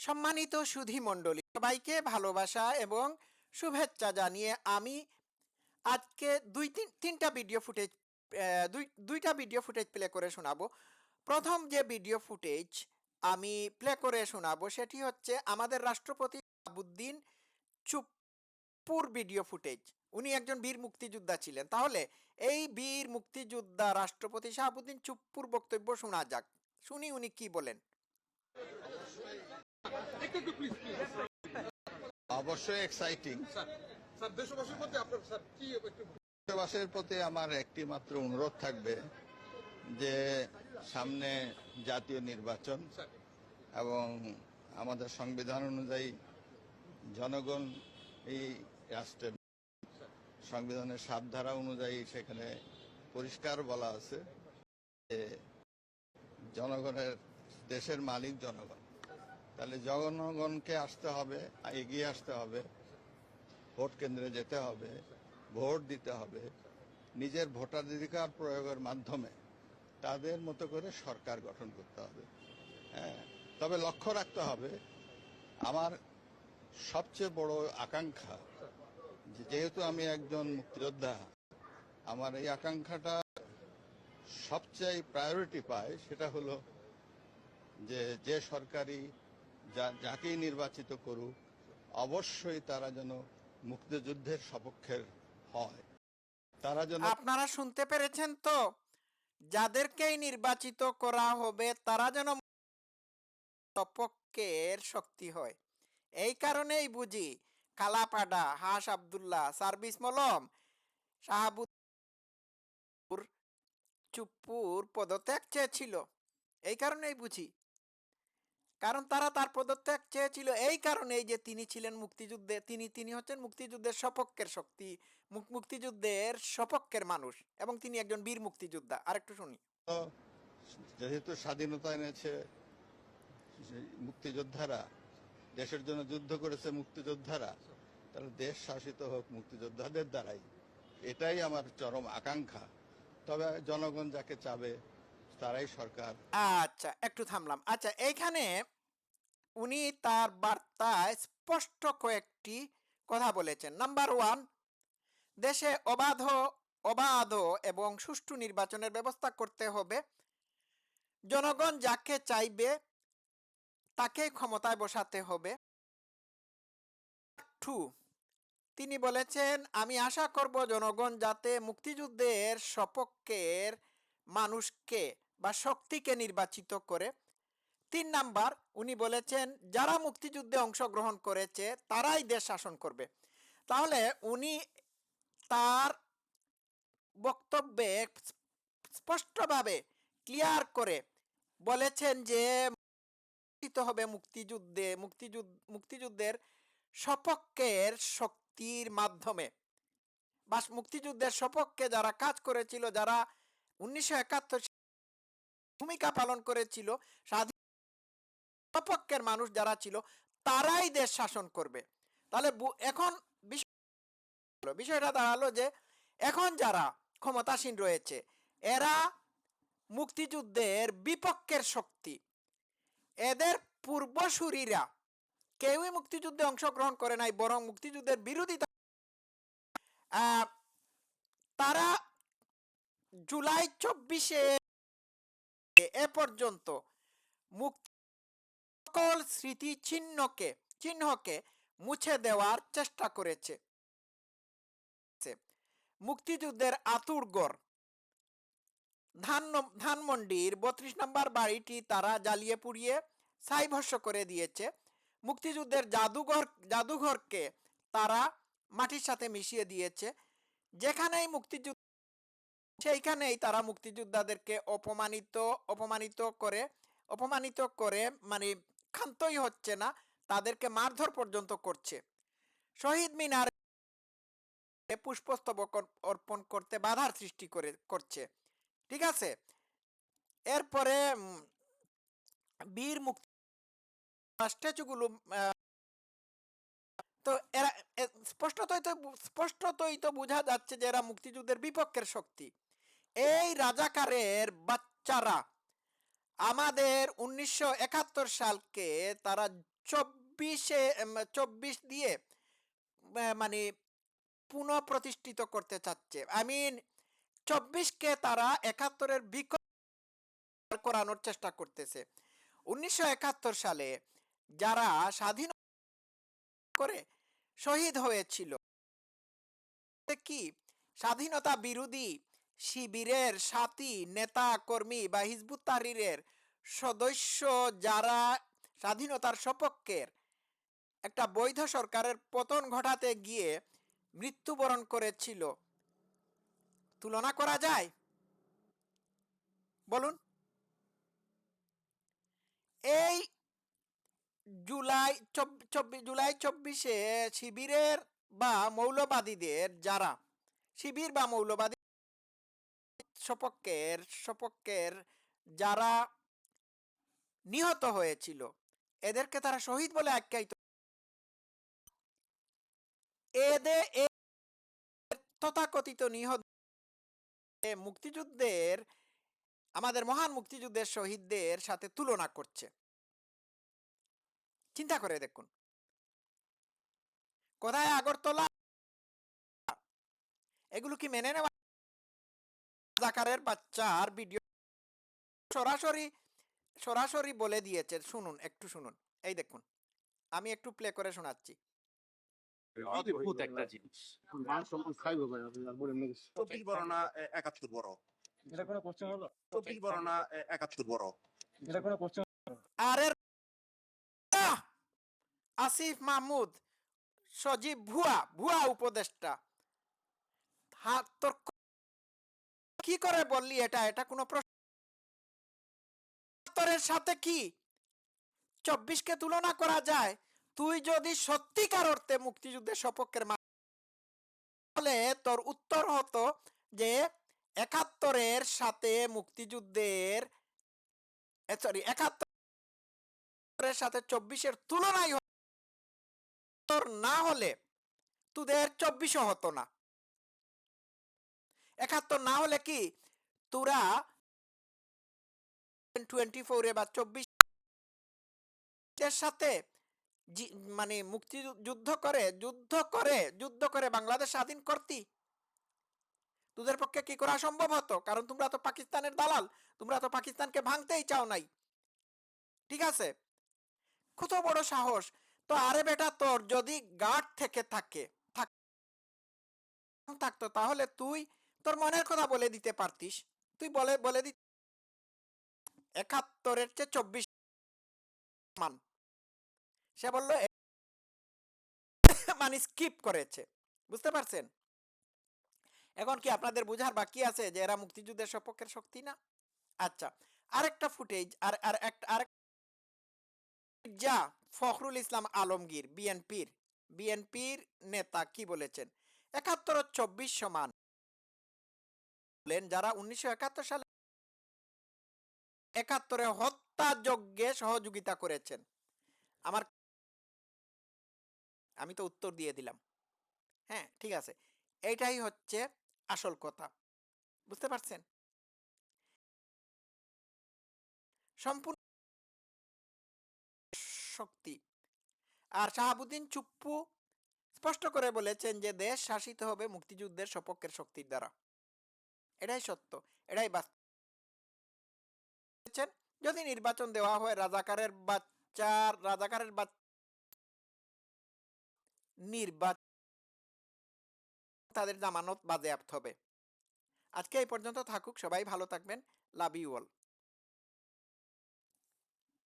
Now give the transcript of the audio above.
সম্মানিত সুধী মণ্ডলী, সবাইকে ভালোবাসা এবং শুভেচ্ছা জানিয়ে আমি আজকে দুই তিন, তিনটা ভিডিও ফুটেজ দুই, দুইটা ভিডিও ফুটেজ প্লে করে শোনাবো। প্রথম যে ভিডিও ফুটেজ আমি প্লে করে শোনাবো সেটি হচ্ছে আমাদের রাষ্ট্রপতি আবুদ্দিন চুপ্পুর ভিডিও ফুটেজ উনি একজন বীর মুক্তিযোদ্ধা ছিলেন। তাহলে এই বীর মুক্তিযোদ্ধা রাষ্ট্রপতি শাহাবুদ্দিন চুপ্পুর বক্তব্য শোনা যাক। শুনি উনি কি বলেন একটু একটু প্লিজ প্লিজ অবশ্যই এক্সাইটিং দেশবাসীর প্রতি আমার একটি মাত্র অনুরোধ থাকবে যে সামনে জাতীয় নির্বাচন এবং আমাদের সংবিধান অনুযায়ী জনগণ এই রাষ্ট্রের সংবিধানের সাত ধারা অনুযায়ী সেখানে পরিষ্কার বলা আছে যে জনগণের দেশের মালিক জনগণ। তাহলে জনগণকে আসতে হবে, এগিয়ে আসতে হবে, ভোট কেন্দ্রে যেতে হবে, ভোট দিতে হবে, নিজের ভোটাধিকার প্রয়োগের মাধ্যমে তাদের মতো করে সরকার গঠন করতে হবে। হ্যাঁ তবে লক্ষ্য রাখতে হবে, আমার সবচেয়ে বড় আকাঙ্ক্ষা, যেহেতু আমি একজন মুক্তিযোদ্ধা, আমার এই আকাঙ্ক্ষাটা সবচেয়ে প্রায়োরিটি পায়, সেটা হলো যে যে সরকারি যা- যাকেই নির্বাচিত করুক, অবশ্যই তারা যেন মুক্তিযুদ্ধের সপক্ষের হয়। তারা যেন আপনারা শুনতে পেরেছেন তো? যাদেরকেই নির্বাচিত করা হবে, তারা যেন সপক্ষের শক্তি হয়। এই কারণেই বুঝি কালাপাডা হাস আব্দুল্লাহ সার্ভিস মলম শাহাবুর চুপ্পুর পদত্যাগ চেয়েছিল। এই কারণেই বুঝি কারণ তারা তার পদত্যাগ চেয়েছিল। এই কারণেই যে তিনি ছিলেন মুক্তিযুদ্ধে তিনি তিনি হচ্ছেন মুক্তিযুদ্ধের সপক্ষের শক্তি মুক- মুক্তিযুদ্ধের সপক্ষের মানুষ এবং তিনি একজন বীর মুক্তিযোদ্ধা। আরেকটু শুনি। যেহেতু স্বাধীনতা এনেছে মুক্তিযোদ্ধারা দেশের জন্য যুদ্ধ করেছে মুক্তিযোদ্ধারা তাহলে দেশ শাসিত হোক মুক্তিযোদ্ধাদের দ্বারাই। এটাই আমার চরম আকাঙ্ক্ষা। তবে জনগণ যাকে চাবে তারাই সরকার। আচ্ছা একটু থামলাম। আচ্ছা এইখানে উনি তার বার্তায় স্পষ্ট কয়েকটি কথা বলেছেন। নাম্বার ওয়ান, দেশে অবাধ অবাধ এবং সুষ্ঠু নির্বাচনের ব্যবস্থা করতে হবে। জনগণ যাকে চাইবে তাকে ক্ষমতায় বসাতে হবে। টু, তিনি বলেছেন, আমি আশা করব জনগণ যাতে মুক্তিযুদ্ধের সপক্ষের মানুষকে বা শক্তিকে নির্বাচিত করে। তিন নাম্বার, উনি বলেছেন, যারা মুক্তিযুদ্ধে অংশগ্রহণ করেছে, তারাই দেশ শাসন করবে। তাহলে উনি তার বক্তব্যে স্পষ্টভাবে ক্লিয়ার করে বলেছেন যে হবে মুক্তিযুদ্ধে, মুক্তিযুদ্ধ, মুক্তিযুদ্ধের সপক্ষের শক্তির মাধ্যমে। বা মুক্তিযুদ্ধের সপক্ষে যারা কাজ করেছিল, যারা উনিশশো একাত্তর ভূমিকা পালন করেছিল, স্বাধীন সপক্ষের মানুষ যারা ছিল, তারাই দেশ শাসন করবে। তাহলে এখন বিষয়টা দাঁড়াল যে, এখন যারা ক্ষমতাসীন রয়েছে, এরা মুক্তিযুদ্ধের বিপক্ষের শক্তি। এদের পূর্বসূরীরা কেউই মুক্তিযুদ্ধে অংশগ্রহণ করে নাই, বরং মুক্তিযুদ্ধের বিরোধিতা তারা জুলাই চব্বিশে এ পর্যন্ত মুক্তি সকল স্মৃতি চিহ্নকে চিহ্নকে মুছে দেওয়ার চেষ্টা করেছে। মুক্তিযুদ্ধের আতুরগড় ধান ধানমন্ডির বত্রিশ নম্বর বাড়িটি তারা জ্বালিয়ে পুড়িয়ে ছাইভস্য করে দিয়েছে। মুক্তিযুদ্ধের জাদুঘর, জাদুঘরকে তারা মাটির সাথে মিশিয়ে দিয়েছে। যেখানেই মুক্তিযুদ্ধ, সেইখানেই তারা মুক্তিযোদ্ধাদেরকে অপমানিত অপমানিত করে অপমানিত করে মানে ক্ষান্তই হচ্ছে না, তাদেরকে মারধর পর্যন্ত করছে। শহীদ মিনার পুষ্পস্তবক অর্পণ করতে বাধার সৃষ্টি করে, করছে। ঠিক আছে? এরপরে বীর মুক্তি স্ট্যাচুগুলো তো এরা স্পষ্টতই তো স্পষ্টতই তো বোঝা যাচ্ছে যে এরা মুক্তিযুদ্ধের বিপক্ষের শক্তি। এই রাজাকারের বাচ্চারা আমাদের উনিশশো একাত্তর সালকে তারা চব্বিশে চব্বিশ দিয়ে মানে পুনঃপ্রতিষ্ঠিত করতে চাচ্ছে। আই মিন চব্বিশকে তারা একাত্তরের বিকল্প করানোর চেষ্টা করতেছে। উনিশশো একাত্তর সালে যারা স্বাধীন করে শহীদ হয়েছিল কি স্বাধীনতা বিরোধী শিবিরের সাথী, নেতা, কর্মী বা হিজবুত তাহরিরের সদস্য যারা স্বাধীনতার সপক্ষের একটা বৈধ সরকারের পতন ঘটাতে গিয়ে মৃত্যুবরণ করেছিল। তুলনা করা যায়? বলুন। এই জুলাই চব- চব্বিশ জুলাই চব্বিশে শিবিরের বা মৌলবাদীদের যারা, শিবির বা মৌলবাদী সপক্ষের সপক্ষের যারা নিহত হয়েছিল, এদেরকে তারা শহীদ বলে আখ্যায়িত এদের তথাকথিত নিহত মুক্তিযুদ্ধের, আমাদের মহান মুক্তিযুদ্ধের শহীদদের সাথে তুলনা করছে। চিন্তা করে দেখুন। কোথায় আগরতলা? এগুলো কি মেনে নেওয়া রাজাকারের বাচ্চার ভিডিও সরাসরি সরাসরি বলে দিয়েছে শুনুন একটু শুনুন। এই দেখুন আমি একটু প্লে করে শোনাচ্ছি। অদ্ভুত একটা জিনিস। মান সম্মান খাইবো ভাই আপনি আর বলেন না কিছু। চব্বিশ বড় না একাত্তর বড়। এটা কোনো কোশ্চেন হলো? চব্বিশ বড় না একাত্তর বড়। এটা কোনো কোশ্চেন আরে আসিফ মাহমুদ সজীব ভুয়া ভুয়া উপদেষ্টা। হাত তোর ক- করে বললি এটা? এটা কোনো প্রশ্ন একাত্তরের সাথে কি? চব্বিশকে তুলনা করা যায়। তুই যদি সত্যিকার অর্থে মুক্তিযুদ্ধের সপক্ষের তাহলে তোর উত্তর হতো যে একাত্তরের সাথে মুক্তিযুদ্ধের সরি একাত্তরের সাথে চব্বিশের তুলনাই না হলে তোদের চব্বিশও হতো না। একাত্তর না হলে কি তোরা টোয়েন্টি ফোরে বা সাথে মানে মুক্তি যুদ্ধ করে যুদ্ধ করে যুদ্ধ করে বাংলাদেশ স্বাধীন করতি? তোদের পক্ষে কি করা সম্ভব হতো? কারণ তোমরা তো পাকিস্তানের দালাল, তোমরা তো পাকিস্তানকে ভাঙতেই চাও নাই। ঠিক আছে? কত বড় সাহস। তো আরে বেটা তোর যদি গার্ড থেকে, থাকে থাকতো, তাহলে তুই তোর মনের কথা বলে দিতে পারতিস। তুই বলে বলে দি একাত্তরের চেয়ে চব্বিশ মান। সে বলল মানে স্কিপ করেছে। বুঝতে পারছেন? এখন কি আপনাদের বুঝার বাকি আছে যে এরা মুক্তিযুদ্ধের সপক্ষের শক্তি না? আচ্ছা আরেকটা ফুটেজ, আর আর একটা আরেক যা ফখরুল ইসলাম আলমগীর, বিএনপির বিএনপির নেতা কি বলেছেন? একাত্তর চব্বিশ সমান। বলেন যারা উনিশশো একাত্তর সালে একাত্তরে হত্যাযজ্ঞে সহযোগিতা করেছেন। আমার আমি তো উত্তর দিয়ে দিলাম। হ্যাঁ ঠিক আছে। এইটাই হচ্ছে আসল কথা। বুঝতে পারছেন? সম্পূর্ণ শক্তি। আর শাহাবুদ্দিন চুপ্পু স্পষ্ট করে বলেছেন যে, দেশ শাসিত হবে মুক্তিযুদ্ধের সপক্ষের শক্তির দ্বারা। এটাই সত্য, এটাই বাস্তব। যদি নির্বাচন দেওয়া হয়, রাজাকারের বাচ্চার, রাজাকারের বাচ্চা নির্বাচন তাদের জামানত বাজেয়াপ্ত হবে। আজকে এই পর্যন্ত থাকুক, সবাই ভালো থাকবেন, লাভ ইউ অল।